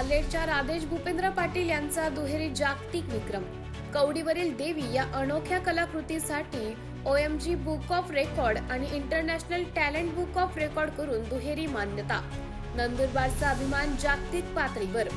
भालेडच्या राधेश भूपेंद्र पाटील यांचा दुहेरी जागतिक विक्रम. कवडीवरील देवी या अनोख्या कलाकृतीसाठी O M G book of record आणि international talent book of record करून दुहेरी मान्यता. नंदुरबारचा अभिमान जागतिक पातळीवर.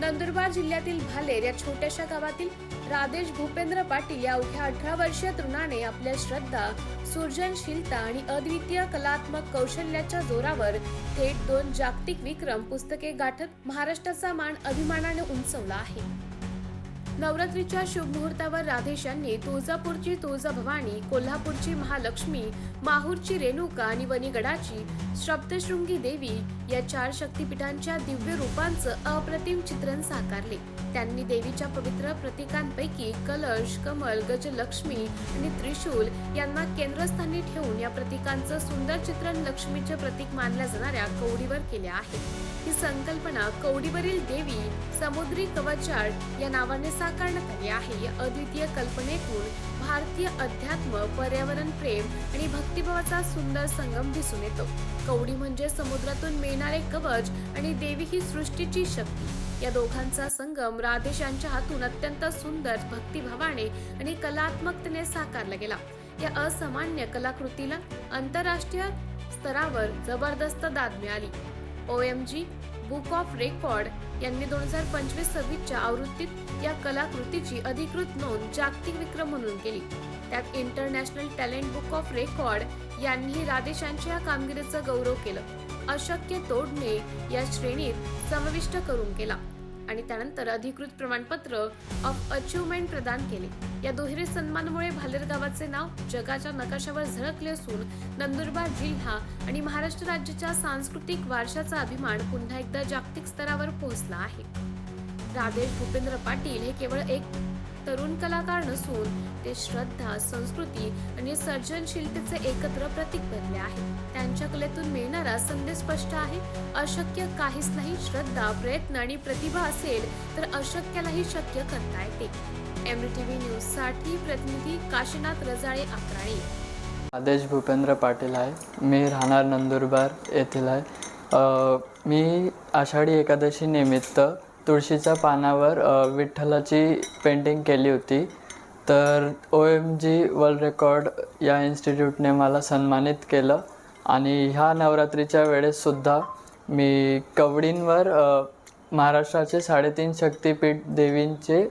नंदुरबार जिल्ह्यातील भालेर या छोट्याशा गावातील राधेश भूपेंद्र पाटील या अवघ्या अठरा वर्षीय तरुणाने आपल्या श्रद्धा सृजनशीलता आणि अद्वितीय कलात्मक कौशल्याच्या जोरावर थेट दोन जागतिक विक्रम पुस्तके गाठत महाराष्ट्राचा मान अभिमानाने उंचवला आहे. नवरात्रीच्या शुभ मुहूर्तावर राधेश यांनी तुळजापूरची तुळजाभवानी कोल्हापूरची महालक्ष्मी माहूरची रेणुका आणि वनीगडाची सप्तशृंगी देवी या चार शक्तिपीठांच्या दिव्य रूपांचं अप्रतिम चित्रण साकारले. त्यांनी देवीच्या पवित्र प्रतीकांपैकी कलश कमल गजलक्ष्मी आणि त्रिशूल यांना केंद्रस्थानी ठेवून या प्रतीकांचं सुंदर चित्रण लक्ष्मीचे प्रतीक मानल्या जाणाऱ्या कवडीवर केल्या आहे. ही संकल्पना कवडीवरील देवी समुद्री कवचाट या नावाने साकारण्यात आली आहे. या अद्वितीय कल्पनेतून भारतीय अध्यात्म पर्यावरण प्रेम आणि भक्तिभावाचा सुंदर संगम दिसून येतो. कवडी म्हणजे समुद्रातून मिळणारे कवच आणि देवी ही सृष्टीची शक्ती. या दोघांचा संगम राधेश यांच्या हातून अत्यंत सुंदर भक्तिभावाने आणि कलात्मकतेने साकारला गेला. या असामान्य कलाकृतीला आंतरराष्ट्रीय स्तरावर जबरदस्त दाद मिळाली. O M G book of record यांनी दोन हजार पंचवीस सव्वीसच्या आवृत्तीत या कलाकृतीची अधिकृत नोंद जागतिक विक्रम म्हणून केली. त्यात international talent book of record यांनी राधेशांच्या या कामगिरीचा गौरव केलं. अशक्य तोडणे या श्रेणीत समाविष्ट करून केला. आणि त्यानंतर अधिकृत प्रमाणपत्र ऑफ अचिव्हमेंट प्रदान केले. या दुहेरी सन्मानामुळे भालेर गावाचे नाव जगाच्या नकाशावर झळकले असून नंदुरबार जिल्हा आणि महाराष्ट्र राज्याच्या सांस्कृतिक वारशाचा अभिमान पुन्हा एकदा जागतिक स्तरावर पोहोचला आहे. राधेश भूपेंद्र पाटील हे केवळ एक तरुण कलाकार नसून ते श्रद्धा संस्कृती आणि सर्जनशीलतेचे एकत्र प्रतीक बनले आहे. त्यांच्या कलेतून मिळणारा संदेश स्पष्ट आहे. अशक्य काहीच नाही श्रद्धा प्रयत्न आणि प्रतिभा असेल तर अशक्यालाही शक्य करता येते. एमडीटीव्ही न्यूजसाठी प्रतिनिधी काशीनाथ रजाळे आकराळे आदेश भूपेंद्र पाटील आहे. मी राहणार नंदुरबार येथील आहे. मी आषाढी एकादशी निमित्त तुळशीच्या पानावर विठ्ठलाची पेंटिंग केली होती. तर O M G world record या इन्स्टिट्यूटने मला सन्मानित केलं आणि ह्या नवरात्रीच्या वेळेससुद्धा मी कवडींवर महाराष्ट्राचे साडेतीन शक्तिपीठ देवींचे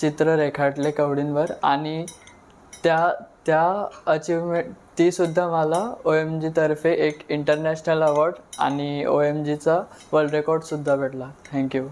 चित्र रेखाटले कवडींवर आणि त्या त्या अचिव्हमेंट तीसुद्धा मला ओ एम जीतर्फे एक इंटरनॅशनल अवॉर्ड आणि ओ एम जीचा वर्ल्ड रेकॉर्डसुद्धा भेटला. थँक्यू